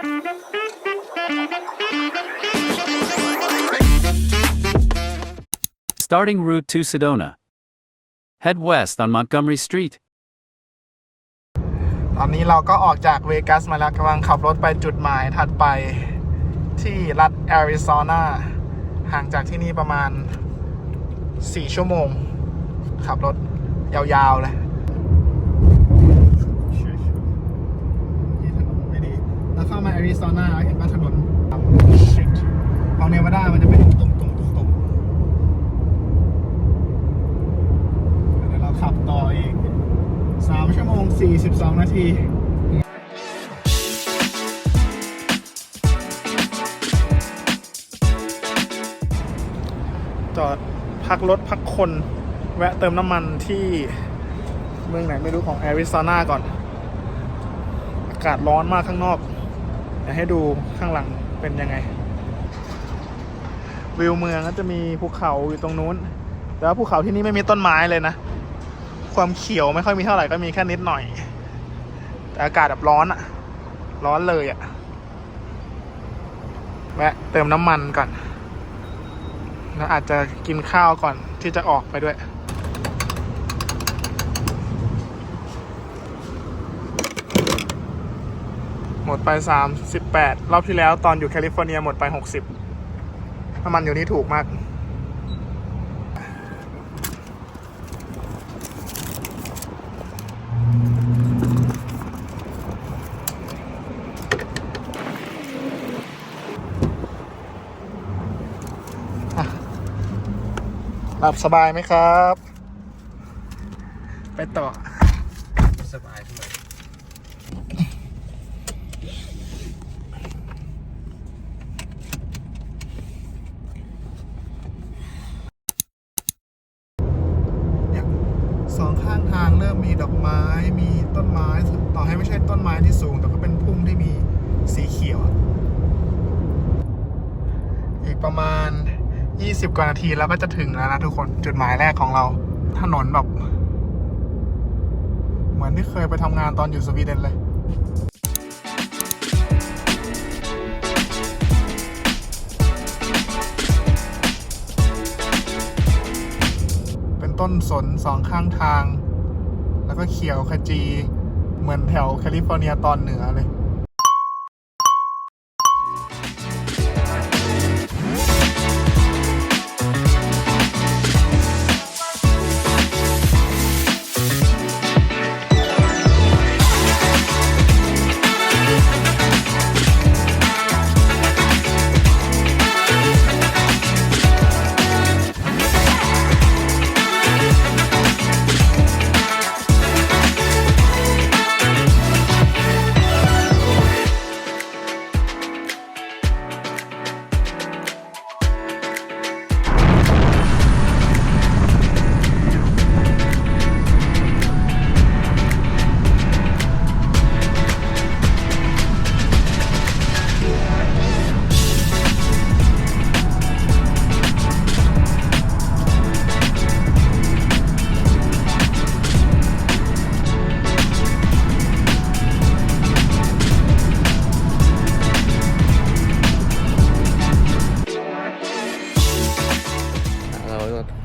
Starting route to Sedona. Head west on Montgomery Street. ตอนนี้เราก็ออกจากเวกัสมาแล้วกำลังขับรถไปจุดหมายถัดไปที่รัฐแอริโซนาห่างจากที่นี่ประมาณ 4 ชั่วโมง ขับรถยาวๆเลยถนนไม่ดีแล้ว เข้ามาแอริโซนาเห็นว่าถนนชิดเอาเนวาดามันจะเป็นตุ่มๆตุ่มๆเดี๋ยวเราขับต่ออีก3ชั่วโมง42นาทีจอดพักรถพักคน แวะเติมน้ำมันที่เมืองไหนไม่รู้ของแอริโซนาก่อน อากาศร้อนมากข้างนอก ดี๋ยวให้ดูข้างหลังเป็นยังไง วิวเมืองก็จะมีภูเขาอยู่ตรงนู้น แต่ว่าภูเขาที่นี่ไม่มีต้นไม้เลยนะ ความเขียวไม่ค่อยมีเท่าไหร่ก็มีแค่นิดหน่อย แต่อากาศแบบร้อนอะร้อนเลยอะแวะเติมน้ำมันก่อนแล้วอาจจะกินข้าวก่อนที่จะออกไปด้วย มดไป 38 รอบที่แล้วตอนอยู่แคลิฟอร์เนียหมดไป 60 น้ำมันอยู่นี่ถูกมาก หลับสบายไหมครับ ไปต่อ สบาย สองข้างทางเริ่มมีดอกไม้มีต้นไม้ ต่อให้ไม่ใช่ต้นไม้ที่สูง แต่ก็เป็นพุ่มที่มีสีเขียวอะอีกประมาณ 20 กว่านาทีแล้วก็จะถึงแล้วนะทุกคนจุดหมายแรกของเรา ถนนแบบ เหมือนที่เคยไปทำงานตอนอยู่สวีเดนเลย ต้นสนสองข้างทาง แล้วก็เขียวขจี เหมือนแถวแคลิฟอร์เนียตอนเหนือเลย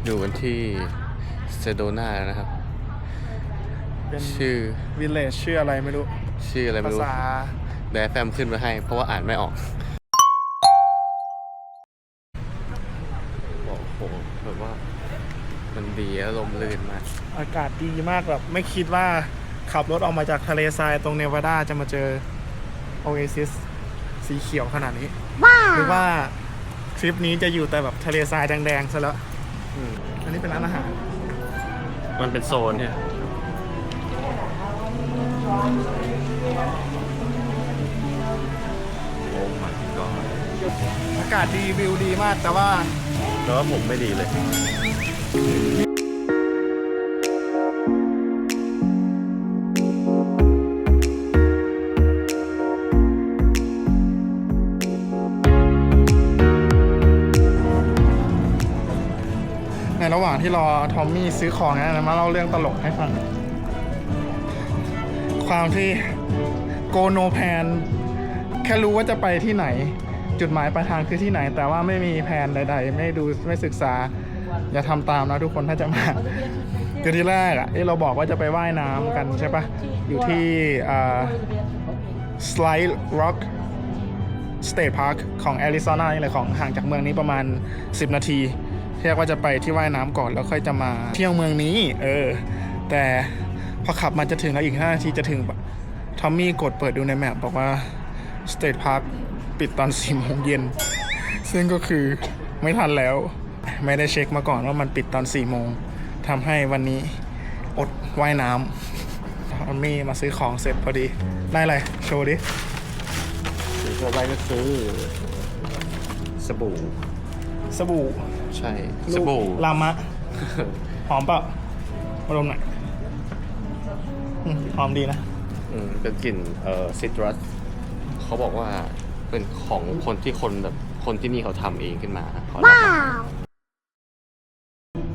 อยู่กันที่เซโดนาแล้วนะครับ เป็นชื่อวิลเลจชื่ออะไรไม่รู้ ชื่ออะไรไม่ภารู้ษาแดแฟมขึ้นมาให้ เพราะว่าอ่านไม่ออก โอ้โหแบบว่ามันดีแล้วลมลื่นมาก อากาศดีมากแบบ ไม่คิดว่าขับรถออกมาจากทะเลทรายตรงเนวาดาจะมาเจอโอเอซิสสีเขียวขนาดนี้หรือว่าทริปนี้จะอยู่แต่แบบทะเลทรายแดงๆซะแล้ว อืมอันนี้เป็นร้านอาหาร มันเป็นโซนเนี่ยโอ้ my god อากาศดีวิวดีมากแต่ว่าแต่ว่าผมไม่ดีเลยใางที่รอทอมมี่ซื้อของนะมาเล่าเรื่องตลกให้ฟัง ความที่โกโนแพนแค่รู้ว่าจะไปที่ไหน จุดหมายปลายทางคือที่ไหน แต่ว่าไม่มีแผนใด ๆ ไม่ดูไม่ศึกษา อย่าทำตามนะทุกคนถ้าจะมาคือที่แรกอะที่เราบอกว่าจะไปว่ายน้ำกันใช่ปะอยู่ที่อ่า Slide Rock State Park ของแอริโซนานี่แหละของห่างจากเมืองนี้ประมาณ 10 นาที ที่แรกว่าจะไปที่ว่ายน้ำก่อนแล้วค่อยจะมาเที่ยวเมืองนี้ เออ แต่พอขับมาจะถึงแล้วอีก5นาทีจะถึงทอมมี่กดเปิดดูในแมปบอกว่า State Park ปิดตอน4โมงเย็น ซึ่งก็คือไม่ทันแล้ว ไม่ได้เช็คมาก่อนว่ามันปิดตอน4โมงทำให้วันนี้อดว่ายน้ำทอมมี่มาซื้อของเสร็จพอดี ได้อะไรโชว์ดิสิ่งที่เราได้ก็คือสบู่ สบู่ ใช่สบู่ลูกลามะ หอมเปล่ามาดมหน่อยอืมหอมดีนะ อืมเป็นกลิ่นเอ่อซิตรัสเขาบอกว่าเป็นของคนที่คนแบบคนที่นี่เขาทำเองขึ้นมาเขาทำ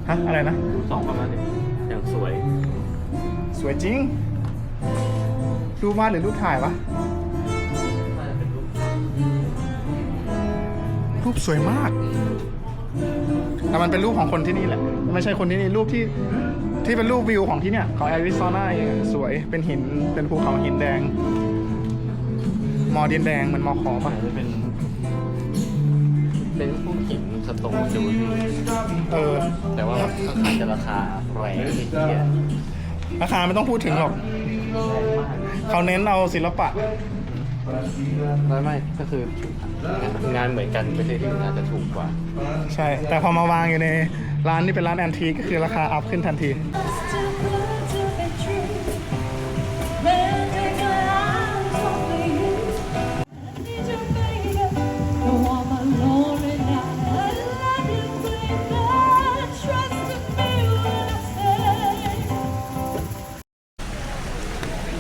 ฮะ อะไรนะ สองประมาณนี้อย่างสวย สวยจริง รูปวาดหรือรูปถ่ายวะ รูปสวยมาก แต่มันเป็นรูปของคนที่นี่แหละ ไม่ใช่คนที่นี่รูปที่ที่เป็นรูปวิวของที่เนี่ยของแอริโซนาเองสวยเป็นหินเป็นภูเขาหินแดง มอดินแดงเหมันมอขอปะจะเป็น เป็นพวกหินสโตนจูรี่เออ แต่ว่าค่อนข้างจะราคาแรงนิดเดียวราคาไม่ต้องพูดถึงหรอก เขาเน้นเอาศิลปะ ไม่ไม่ก็คืองานเหมือนกันไม่ใช่ที่น่าจะถูกกว่า ใช่ แต่พอมาวางอยู่ในร้านที่เป็นร้านแอนทีก็คือราคาอัพขึ้นทันที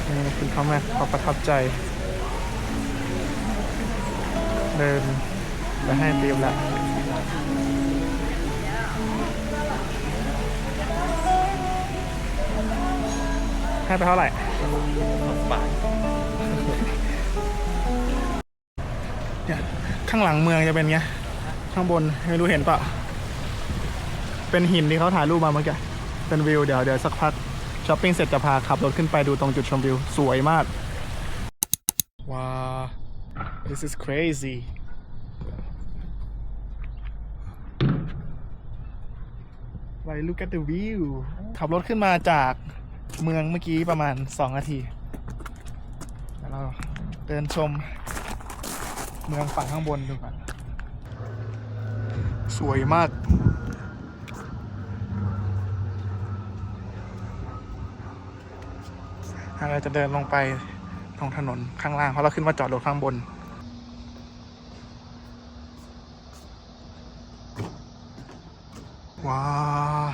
นี่คุณพ่อแม่เขาประทับใจ เดินไปให้เตรียมละให้ไปเท่าไหร่บาทเนี่ยข้างหลังเมืองจะเป็นไง ข้างบนไม่รู้เห็นปะเป็นหินที่เขาถ่ายรูปมาเมื่อกี้ เป็นวิว เดี๋ยวเดี๋ยวสักพักช้อปปิ้งเสร็จจะพาขับรถขึ้นไปดูตรงจุดชมวิว สวยมาก ว้า this is crazy Like look at the view ขับรถขึ้นมาจากเมืองเมื่อกี้ประมาณ 2 นาทีแล้วเราเดินชมเมืองฝั่งข้างบนดูก่อนสวยมาก เราจะเดินลงไปตรงถนนข้างล่าง เพราะเราขึ้นมาจอดรถข้างบน ว้าว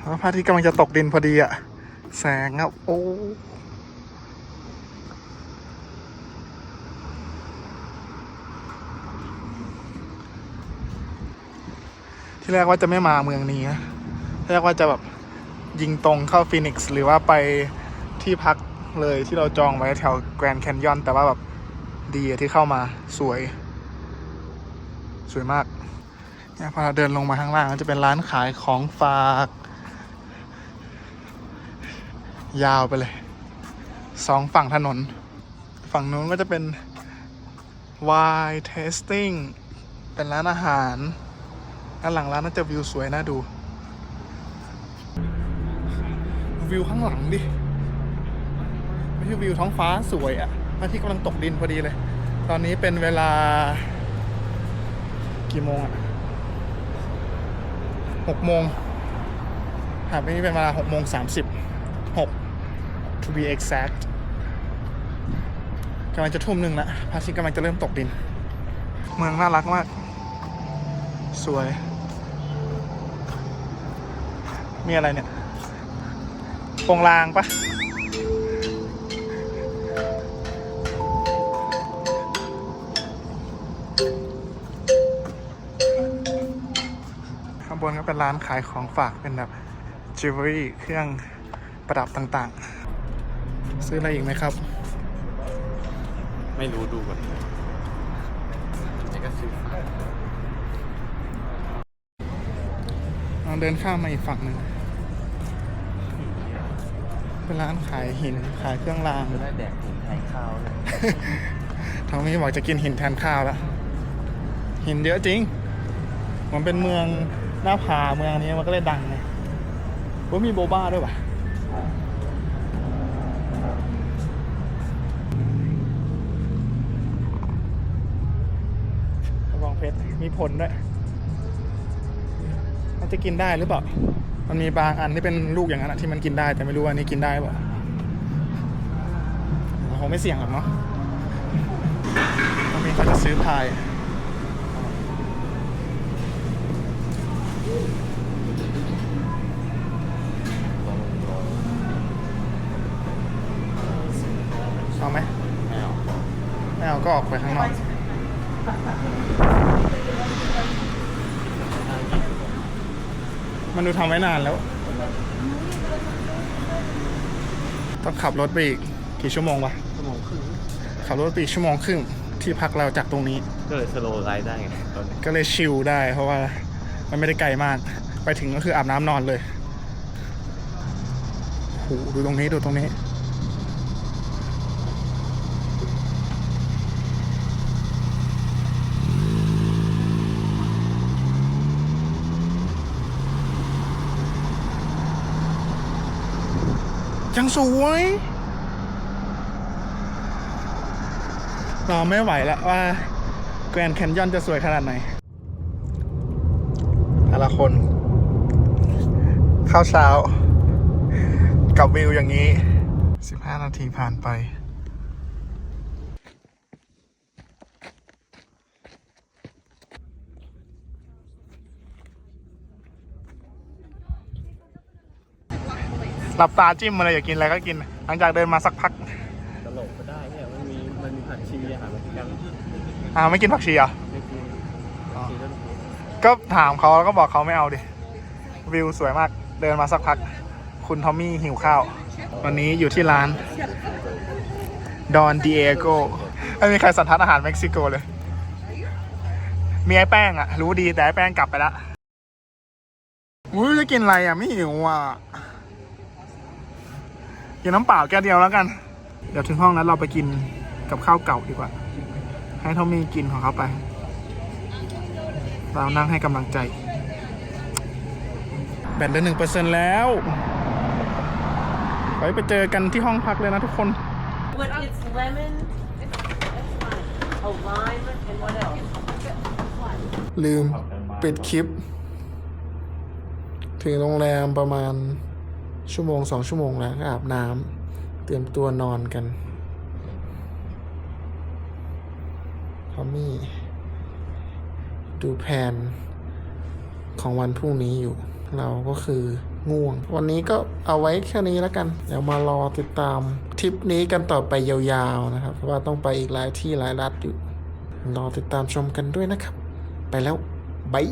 แล้ว พระอาทิตย์กำลังจะตกดินพอดีอะแสงอะโอ้ที่แรกว่าจะไม่มาเมืองนี้นะแรกว่าจะแบบยิงตรงเข้าฟินิกซ์หรือว่าไปที่พักเลยที่เราจองไว้แถวแกรนด์แคนยอนแต่ว่าแบบดีที่เข้ามาสวย สวยมากเนี่ยพอเราเดินลงมาข้างล่างก็จะเป็นร้านขายของฝาก ยาวไปเลยสองฝั่งถนน ฝั่งนู้นก็จะเป็น wine tasting เป็นร้านอาหารด้านหลังร้านน่าจะวิวสวยน่าดู วิวข้างหลังดิ ไม่ใช่วิวท้องฟ้าสวยอะ่ะพระอาทิตย์กำลังตกดินพอดีเลย ตอนนี้เป็นเวลา กี่โมงอะหกโมงหากไม่นี้เป็นเวลาหกโมงสามสิบหก to be exact กำลังจะทุ่มหนึ่งละพระอาทิตย์กำลังจะเริ่มตกดิน เมืองน่ารักมาก สวย มีอะไรเนี่ยโปรงลางปะข้างบนก็เป็นร้านขายของฝากเป็นแบบจิวเวลรี่เครื่องประดับต่างๆ ซื้ออะไรอีกไหมครับ ไม่รู้ดูก่อนแต่ก็ซื้อฝากลองเดินข้ามมาอีกฝั่งหนึ่งเป็นร้านขายหินขายเครื่องราง จะได้แดกถึงไทยข้าวเลยทอมมี่บอกจะกินหินแทนข้าวแล้วหินเยอะจริง มันเป็นเมืองหน้าผาเมืองนี้มันก็เลยดังไงว่ามีโบบ้าด้วยป่ะ มีผลด้วยมันจะกินได้หรือเปล่า มันมีบางอันที่เป็นลูกอย่างนั้นที่มันกินได้แต่ไม่รู้ว่านี้กินได้เปล่าคงไม่เสี่ยงหรอกเนาะตรงนี้เขาจะซื้อพายเอาไหมไม่เอา ไม่เอาก็ออกไปข้างนอก มันดูทำไว้นานแล้ว ต้องขับรถไปอีกกี่ชั่วโมงวะ ชั่วโมงครึ่งขับรถไปอีกชั่วโมงครึ่งที่พักเราจากตรงนี้ ก็เลยสโลว์ไลฟ์ได้ไงตอนนี้ก็เลยชิลได้ เพราะว่ามันไม่ได้ไกลมาก ไปถึงก็คืออาบน้ำนอนเลยโหดูตรงนี้ดูตรงนี้ ยังสวยรอไม่ไหวแล้วว่าแกรนด์แคนยอนจะสวยขนาดไหนแต่ละคน ข้าวเช้า กับวิวอย่างนี้ 15 นาทีผ่านไป หลับตาจิ้มอะไรอยากกินอะไรก็กิน หลังจากเดินมาสักพักตลกก็ได้เนี่ยมันมีมันมีผักชีอาหารแบบกันอ่าไม่กินผักชีเหรอะไม่กินผักชีก็ก็ถามเขาแล้วก็บอกเขาไม่เอาดิ วิวสวยมากเดินมาสักพัก คุณทอมมี่หิวข้าว วันนี้อยู่ที่ร้านดอนดิเอโกไม่มีใครสันทัดอาหารเม็กซิโกเลย มีไอ้แป้งอะรู้ดีแต่ไอ้แป้งกลับไปละอุ้ยจะกินอะไรอะไม่หิวอะ กินน้ำเปล่าแก้วเดียวแล้วกัน เดี๋ยวถึงห้องนั้นเราไปกินกับข้าวเก่าดีกว่า ให้ทอมมี่กินของเขาไป เรานั่งให้กำลังใจ แบตเหลือหนึ่งเปอร์เซ็นแล้วไว้ไปเจอกันที่ห้องพักเลยนะทุกคน But it's lemon, a lime, and what else? ลืมปิดคลิป ถึงโรงแรมประมาณ ชั่วโมงสองชั่วโมงแล้วก็อาบน้ำเตรียมตัวนอนกันทอมมี่ดูแผนของวันพรุ่งนี้อยู่ เราก็คือง่วง วันนี้ก็เอาไว้แค่นี้แล้วกัน เดี๋ยวมารอติดตามทริปนี้กันต่อไปยาวๆนะครับ เพราะว่าต้องไปอีกหลายที่หลายรัฐอยู่ รอติดตามชมกันด้วยนะครับ ไปแล้วบาย